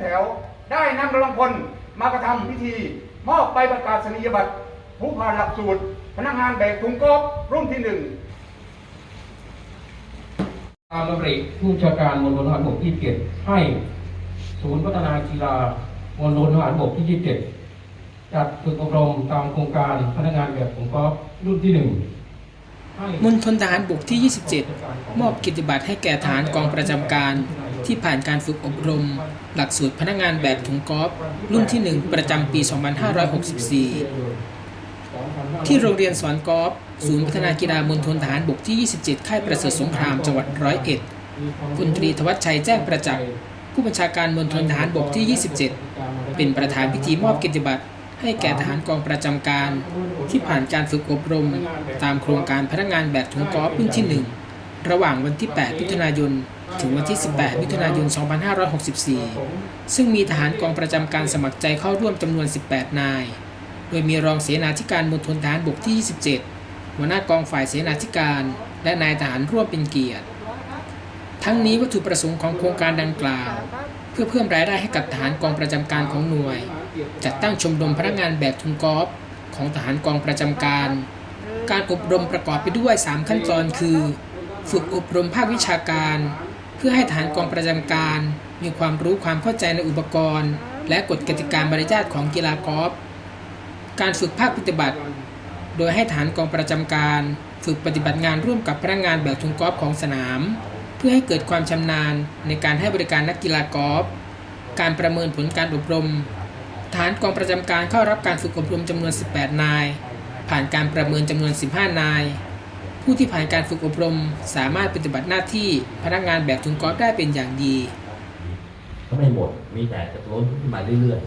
แถว ได้นำกำลังพลมากระทำพิธี มอบใบประกาศนียบัตร ผู้ผ่านหลักสูตร พนักงานแบกถุงกอบรุ่นที่หนึ่งตามดำริผู้บัญชาการมณฑลทหารบกที่7ให้ศูนย์พัฒนากีฬามณฑลทหารบกที่ 27 จัดฝึกอบรมตามโครงการพนักงานแบบผมก็รุ่นที่1ให้มณฑลทหารบกที่ 27 มอบกิตติบัตรให้แก่ทหารกองประจำการ ที่ผ่านการฝึกอบรม หลักสูตรพนักงานแบบถุงกอล์ฟรุ่นที่ 1 ประจำปี 2564 ที่โรงเรียนสอนกอล์ฟศูนย์พัฒนากีฬามณฑลทหารบกที่ 27 ค่ายประเสริฐสงครามจังหวัดร้อยเอ็ดพลตรีธวัชชัยแจ้งประจักษ์ผู้บัญชาการมณฑลทหารบกที่ 27 เป็นประธานพิธีมอบกิตติบัตรให้แก่ทหารกองประจำการ ที่ผ่านการฝึกอบรม ตามโครงการพนักงานแบบถุงกอล์ฟรุ่นที่ 1 ระหว่างวันที่ 8 มิถุนายน ถึงวันที่ 18 มิถุนายน 2564 ซึ่งมีทหารกองประจำการสมัครใจเข้าร่วมจำนวน 18 นาย โดยมีรองเสนาธิการมณฑลทหารบกที่ 27 หัวหน้ากองฝ่ายเสนาธิการ และนายทหารร่วมเป็นเกียรติ ทั้งนี้วัตถุประสงค์ของโครงการดังกล่าว เพื่อเพิ่มรายได้ให้กับทหารกองประจำการของหน่วย จัดตั้งชมรมพนักงานแบบทุนกอล์ฟของทหารกองประจำการ การอบรมประกอบไปด้วย 3 ขั้นตอนคือ ฝึกอบรมภาควิชาการ พื่อให้ทหารกองประจำการ มีความรู้ความเข้าใจในอุปกรณ์ และกฎกติกามารยาทของกีฬากอล์ฟการฝึกภาคปฏิบัติ โดยให้ฐานกองประจำการ ฝึกปฏิบัติงานร่วมกับพนักงานแบบทุนกอล์ฟของสนาม เพื่อให้เกิดความชำนาญในการให้บริการนักกีฬากอล์ฟการประเมินผลการอบรม ฐานกองประจำการเข้ารับการฝึกอบรมจำนวน 18 นาย ผ่านการประเมินจำนวน 15 นาย ผู้ที่ผ่านการฝึกอบรม สามารถปฏิบัติหน้าที่พนักงานแบบทุนกอล์ฟได้เป็นอย่างดีก็ไม่หมดมีแต่จะล้นขึ้นมาเรื่อย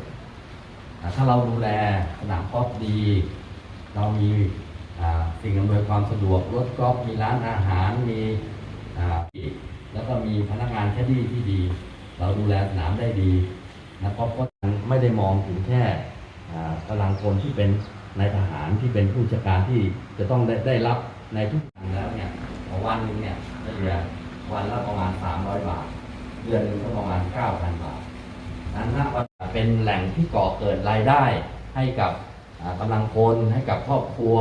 ๆอ่ถ้าเราดูแลสนามกอล์ฟดี เรามีสิ่งอำนวยความสะดวกรถกอล์ฟมีร้านอาหารมีอ่าแล้วก็มีพนักงานแคดดี้ที่ดี เราดูแลสนามได้ดีนักอล์ฟก็ไม่ได้มองถึงแค่กำลังคนที่เป็นนายทหารที่เป็นผู้จัดการที่จะต้องได้ได้รับ ในทุกวันแล้วเนี่ยวันหนึงเนี่ยเฉลี่ยวันละประมาณ 300 บาท เดือนหนึ่งก็ประมาณ 9,000 บาท นั้นนะเป็นแหล่งที่ก่อเกิดรายได้ให้กับกำลังพลให้กับครอบครัว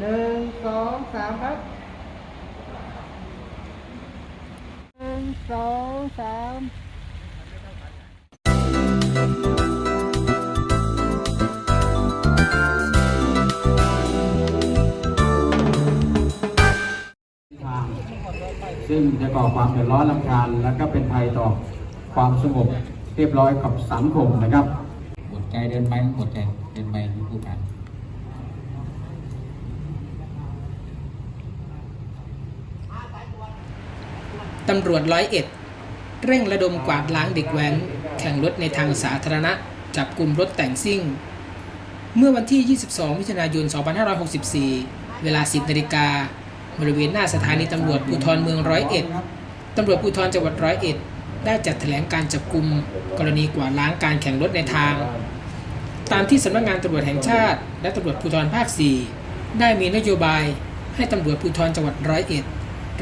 หนึ่งสองสามครับหนึ่งสองสาม ซึ่งจะก่อความเดือดร้อนลำคาญและก็เป็นภัยต่อความสงบเรียบร้อยกับสังคมนะครับหมดใจเดินไปหมดใจเดินไปที่ผู้การตำรวจร้อยเอ็ดเร่งระดมกวาดล้างเด็กแว้น แข่งรถในทางสาธารณะ จับกลุ่มรถแต่งซิ่ง เมื่อวันที่ 22 มิถุนายน 2564 เวลา 10นาฬิกา บริเวณหน้าสถานีตำรวจภูธรเมืองร้อยเอ็ดตำรวจภูธรจังหวัดร้อยเอ็ดได้จัดแถลงการจับกลุ่มกรณีกวาดล้างการแข่งรถในทาง ตามที่สำนักงานตำรวจแห่งชาติ และตำรวจภูธรภาค 4 ได้มีนโยบายให้ตำรวจภูธรจังหวัดร้อยเอ็ด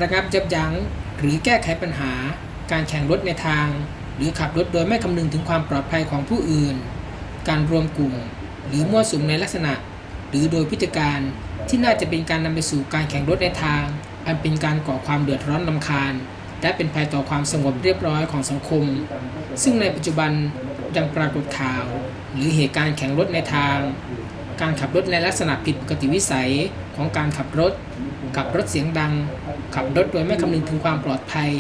ระงับยับยั้งหรือแก้ไขปัญหา การแข่งรถในทาง หรือขับรถโดยไม่คำนึงถึงความปลอดภัยของผู้อื่น การรวมกลุ่ม หรือมั่วสุมในลักษณะ หรือโดยพฤติการ ที่น่าจะเป็นการนำไปสู่การแข่งรถในทาง อันเป็นการก่อความเดือดร้อนลำคาญ และเป็นภัยต่อความสงบเรียบร้อยของสังคม ซึ่งในปัจจุบันยังปรากฏข่าว หรือเหตุการณ์แข่งรถในทาง การขับรถในลักษณะผิดปกติวิสัยของการขับรถ ขับรถเสียงดัง ขับรถโดยไม่คำนึงถึงความปลอดภัย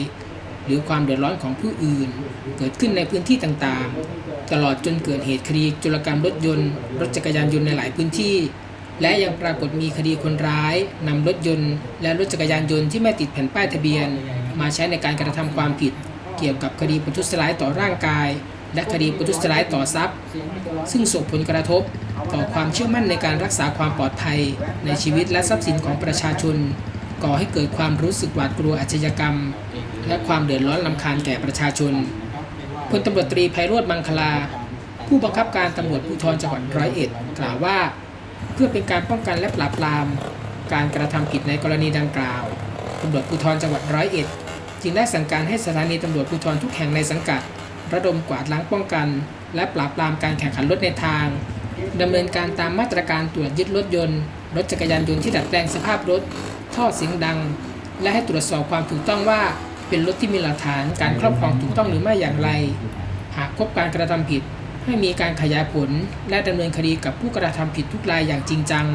หรือความเดือดร้อนของผู้อื่น เกิดขึ้นในพื้นที่ต่างๆ ตลอดจนเกิดเหตุคดีจุลกรรมรถยนต์ รถจักรยานยนต์ในหลายพื้นที่ และยังปรากฏมีคดีคนร้ายนำรถยนต์ และรถจักรยานยนต์ที่ไม่ติดแผ่นป้ายทะเบียน มาใช้ในการกระทำความผิด เกี่ยวกับคดีประทุษร้ายต่อร่างกาย และคดีประทุษร้ายต่อทรัพย์ ซึ่งส่งผลกระทบ ต่อความเชื่อมั่นในการรักษาความปลอดภัย ในชีวิตและทรัพย์สินของประชาชน ก่อให้เกิดความรู้สึกหวาดกลัวอาชญากรรม และความเดือดร้อนลำคาญแก่ประชาชนพลตำรวจตรีไพโรธมังคลา ผู้บังคับการตำรวจภูธรจังหวัดร้อยเอ็ด กล่าวว่า เพื่อเป็นการป้องกันและปราบปราม การกระทำผิดในกรณีดังกล่าวตำรวจภูธรจังหวัดร้อยเอ็ดจึงได้สั่งการให้สถานีตำรวจภูธรทุกแห่งในสังกัด ระดมกวาดล้างป้องกัน และปราบปรามการแข่งขันรถในทางดำเนินการตามมาตรการตรวจยึดรถยนต์ รถจักรยานยนต์ที่ดัดแปลงสภาพรถ ท่อเสียงดัง และให้ตรวจสอบความถูกต้องว่าเป็นรถที่มีหลักฐานการครอบครองถูกต้องหรือไม่อย่างไร หากพบการกระทำผิด ให้มีการขยายผลและดำเนินคดีกับผู้กระทำผิดทุกรายอย่างจริงจัง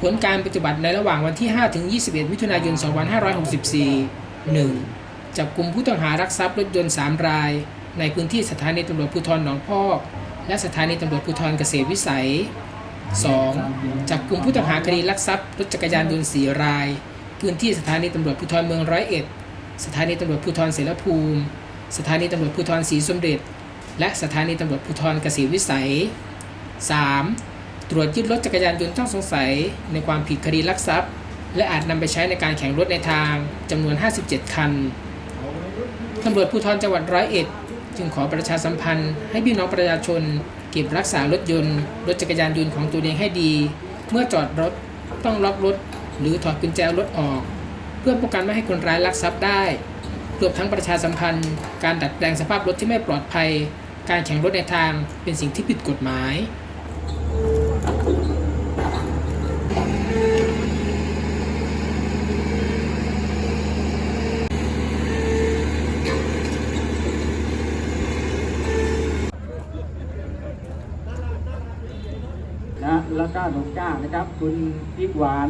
ผลการปฏิบัติในระหว่างวันที่ 5 ถึง 21 มิถุนายน 2564 1. จับกลุ่มผู้ต้องหารักทรัพย์รถยนต์ 3 ราย ในพื้นที่สถานีตำรวจภูธรหนองพอก และสถานีตำรวจภูธรเกษตรวิสัย 2. จับกลุ่มผู้ต้องหาคดีลักทรัพย์รถจักรยานยนต์ 4 ราย พื้นที่สถานีตำรวจภูธรเมืองร้อยเอ็ด สถานีตำรวจภูธรเสรภูมิ สถานีตำรวจภูธรศรีสมเด็จ และสถานีตำรวจภูธรเกษตรวิสัย 3. ตรวจยึดรถจักรยานยนต์ต้องสงสัย ในความผิดคดีลักทรัพย์ และอาจนำไปใช้ในการแข่งรถในทางจำนวน 57 คันตำรวจภูธรจังหวัดร้อยเอ็ดจึงขอประชาสัมพันธ์ให้พี่น้องประชาชน เก็บรักษารถยนต์ รถจักรยานยนต์ของตัวเองให้ดี เมื่อจอดรถต้องล็อกรถ หรือถอดกุญแจรถออก เพื่อป้องกันไม่ให้คนร้ายลักทรัพย์ได้รวมทั้งประชาสัมพันธ์ การดัดแปลงสภาพรถที่ไม่ปลอดภัย การแข่งรถในทางเป็นสิ่งที่ผิดกฎหมาย นะแล้วก็น้องก้านะครับ คุณพี่หวาน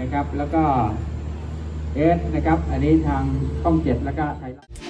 นะครับ แล้วก็เอสนะครับ อันนี้ทางช่องเจ็ดแล้วก็ไทยรัฐ